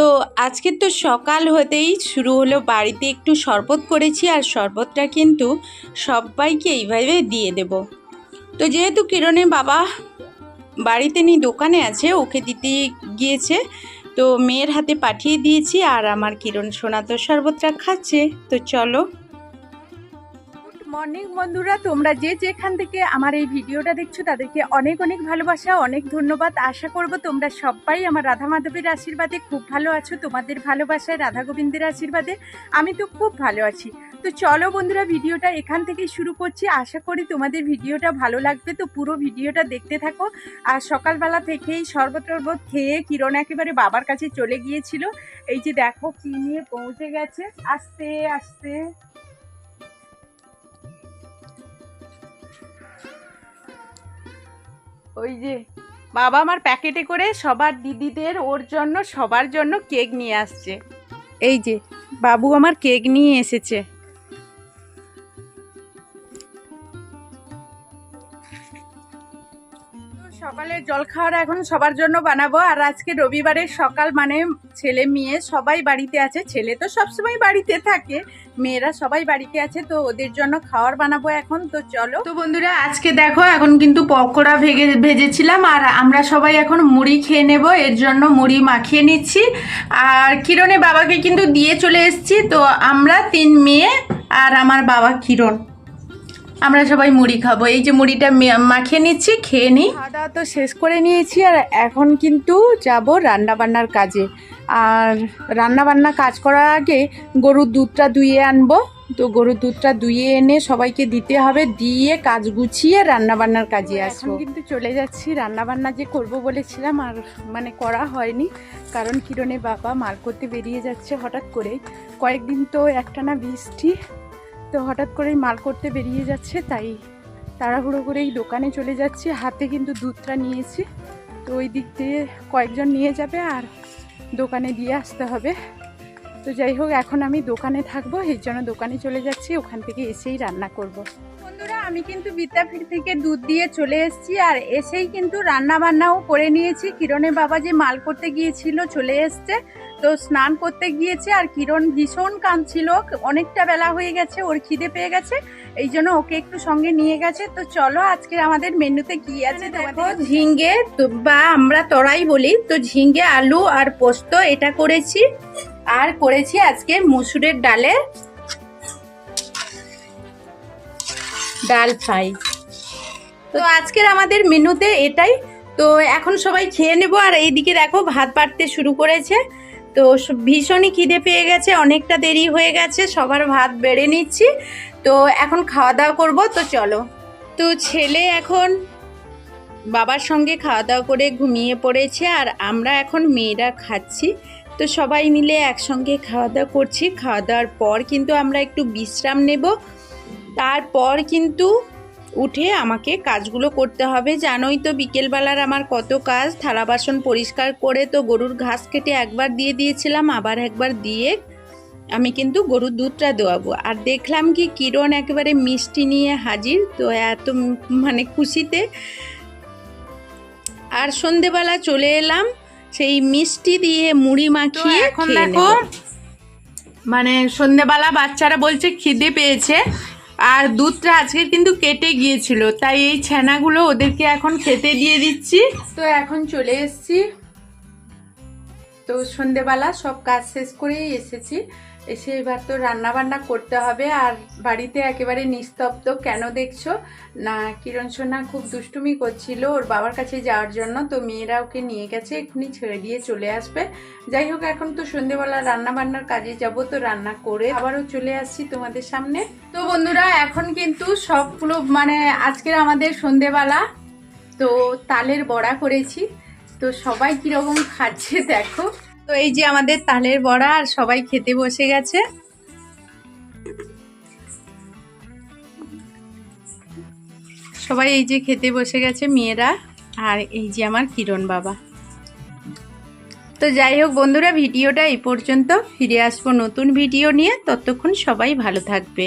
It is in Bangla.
তো আজকে তো সকাল হতেই শুরু হলো। বাড়িতে একটু শরবত করেছি আর শরবতটা কিন্তু সবাইকে এইভাবে দিয়ে দেব। তো যেহেতু কিরণের বাবা বাড়িতে নেই, দোকানে আছে, ওকে দিতে গিয়েছে, তো মেয়ের হাতে পাঠিয়ে দিয়েছি আর আমার কিরণ সোনা তো শরবতটা খাচ্ছে। তো চলো মর্নিং বন্ধুরা, তোমরা যে যেখান থেকে আমার এই ভিডিওটা দেখছ, তাদেরকে অনেক অনেক ভালোবাসা, অনেক ধন্যবাদ। আশা করব তোমরা সবাই আমার রাধা মাধবের আশীর্বাদে খুব ভালো আছো, তোমাদের ভালোবাসায়, রাধা গোবিন্দের আশীর্বাদে। আমি তো খুব ভালো আছি। তো চলো বন্ধুরা, ভিডিওটা এখান থেকেই শুরু করছি। আশা করি তোমাদের ভিডিওটা ভালো লাগবে। তো পুরো ভিডিওটা দেখতে থাকো। আর সকালবেলা থেকেই শরবত টরবত খেয়ে কিরণ একেবারে বাবার কাছে চলে গিয়েছিল। এই যে দেখো, কি নিয়ে পৌঁছে গেছে। আস্তে আস্তে। ওই যে বাবা আমার প্যাকেটে করে সবার দিদিদের ওর জন্য, সবার জন্য কেক নিয়ে আসছে। এই যে, বাবু আমার কেক নিয়ে এসেছে। সকালের জল খাওয়ার এখন সবার জন্য বানাবো। আর আজকে রবিবারের সকাল মানে ছেলে মেয়ে সবাই বাড়িতে আছে। ছেলে তো সবসময় বাড়িতে থাকে, মেয়েরা সবাই বাড়িতে আছে, তো ওদের জন্য খাওয়ার বানাবো এখন। তো চলো। তো বন্ধুরা, আজকে দেখো, এখন কিন্তু পকোড়া ভেগে, ভেজেছিলাম, আর আমরা সবাই এখন মুড়ি খেয়ে নেব। এর জন্য মুড়ি মাখিয়ে নিচ্ছি। আর কিরণে বাবাকে কিন্তু দিয়ে চলে এসেছি। তো আমরা তিন মেয়ে আর আমার বাবা কিরণ। আমরা সবাই মুড়ি খাব। এই যে মুড়িটা মে- মাখিয়ে নিচ্ছি খেয়ে নিই। খাওয়া দাওয়া তো শেষ করে নিয়েছি আর এখন কিন্তু যাব রান্না বান্নার কাজে। আর রান্না বান্না কাজ করার আগে গরুর দুধটা দুইয়ে আনব। তো গরুর দুধটা দুইয়ে এনে সবাইকে দিতে হবে দিয়ে কাজ গুছিয়ে রান্না বান্নার কাজে আসব। কিন্তু চলে যাচ্ছি রান্না বান্না যে করব বলেছিলাম আর মানে করা হয়নি। কারণ কিরণে বাবা মাল করতে বেরিয়ে যাচ্ছে হঠাৎ করেই। কয়েকদিন তো একটানা বৃষ্টি তো হঠাৎ করেই মাল করতে বেরিয়ে যাচ্ছে, তাই তাড়াহুড়ো করে এই দোকানে চলে যাচ্ছি হাতে কিন্তু দুধটা নিয়েছি, তো ওই দিক দিয়ে কয়েকজন নিয়ে যাবে আর দোকানে দিয়ে আসতে হবে তো যাই হোক, এখন আমি দোকানে থাকব এই জন্য দোকানে চলে যাচ্ছি, ওখান থেকে এসেই রান্না করব। আমি কিন্তু বিদ্যাপীঠ থেকে দুধ দিয়ে চলে এসেছি আর এসেই কিন্তু রান্না বান্নাও করে নিয়েছি। কিরণের বাবা যে মাল করতে গিয়েছিল চলে এসছে। তো স্নান করতে গিয়েছে আর কিরণ ভীষণ কাঁদছিল। অনেকটা বেলা হয়ে গেছে ওর খিদে পেয়ে গেছে। এই জন্য ওকে একটু সঙ্গে নিয়ে গেছে। তো চলো আজকে আমাদের মেনুতে কি আছে দেখো ঝিঙ্গে তো বা আমরা তরাই বলি। তো ঝিঙ্গে আলু আর পোস্ত এটা করেছি। আর করেছি আজকে মুসুরের ডালে ডাল ফ্রাই। তো আজকের আমাদের মেনুতে এটাই। তো এখন সবাই খেয়ে নেব। আর এইদিকে দেখো, ভাত বাড়তে শুরু করেছে। তো ভীষণই খিদে পেয়ে গেছে। অনেকটা দেরি হয়ে গেছে। সবার ভাত বেড়ে নিচ্ছি। তো এখন খাওয়া দাওয়া করব। তো চলো। তো ছেলে এখন বাবার সঙ্গে খাওয়া দাওয়া করে ঘুমিয়ে পড়েছে। আর আমরা এখন মেয়েরা খাচ্ছি। তো সবাই মিলে একসঙ্গে খাওয়া দাওয়া করছি। খাওয়া দাওয়ার পর কিন্তু আমরা একটু বিশ্রাম নেব। তারপর কিন্তু উঠে আমাকে কাজগুলো করতে হবে। জানোই তো বিকেলবেলার আমার কত কাজ। থালা বাসন পরিষ্কার করে তো গরুর ঘাস কেটে একবার দিয়ে দিয়েছিলাম আবার একবার দিয়ে আমি কিন্তু গরুর দুধটা দোয়াবো। আর দেখলাম কি কিরণ একেবারে মিষ্টি নিয়ে হাজির তো এত মানে খুশিতে আর সন্ধেবেলা চলে এলাম সেই মিষ্টি দিয়ে মুড়ি মাখিয়ে এখন দেখো মানে সন্ধেবেলা বাচ্চারা বলছে খিদে পেয়েছে আর দুধটা আজকে কিন্তু কেটে গিয়েছিল, তাই এই ছানাগুলো ওদেরকে এখন খেতে দিয়ে দিচ্ছি। তো এখন চলে এসেছি। তো সন্ধেবেলা সব কাজ শেষ করেই এসেছি। এসে এবার তো রান্না বান্না করতে হবে, আর বাড়িতে একেবারে নিস্তব্ধ, কেন দেখছ? না, কিরণ সোনা খুব দুষ্টুমি করছিল ওর বাবার কাছে যাওয়ার জন্য, তো মেয়েরা ওকে নিয়ে গেছে, এক্ষুনি ছেড়ে দিয়ে চলে আসবে। যাই হোক, এখন তো সন্ধেবেলা রান্না বান্নার কাজে যাব, তো রান্না করে আবারও চলে আসছি তোমাদের সামনে। তো বন্ধুরা, এখন কিন্তু সবগুলো মানে আজকের আমাদের সন্ধেবেলা। তো তালের বড়া করেছি। তো সবাই কীরকম খাচ্ছে দেখো। তো এই যে আমাদের তালের বড়া, আর সবাই খেতে বসে গেছে। সবাই এই যে খেতে বসে গেছে মেয়েরা, আর এই যে আমার কিরণ বাবা। তো যাই হোক বন্ধুরা, ভিডিওটা এই পর্যন্ত। ফিরে আসব নতুন ভিডিও নিয়ে। ততক্ষণ সবাই ভালো থাকবে।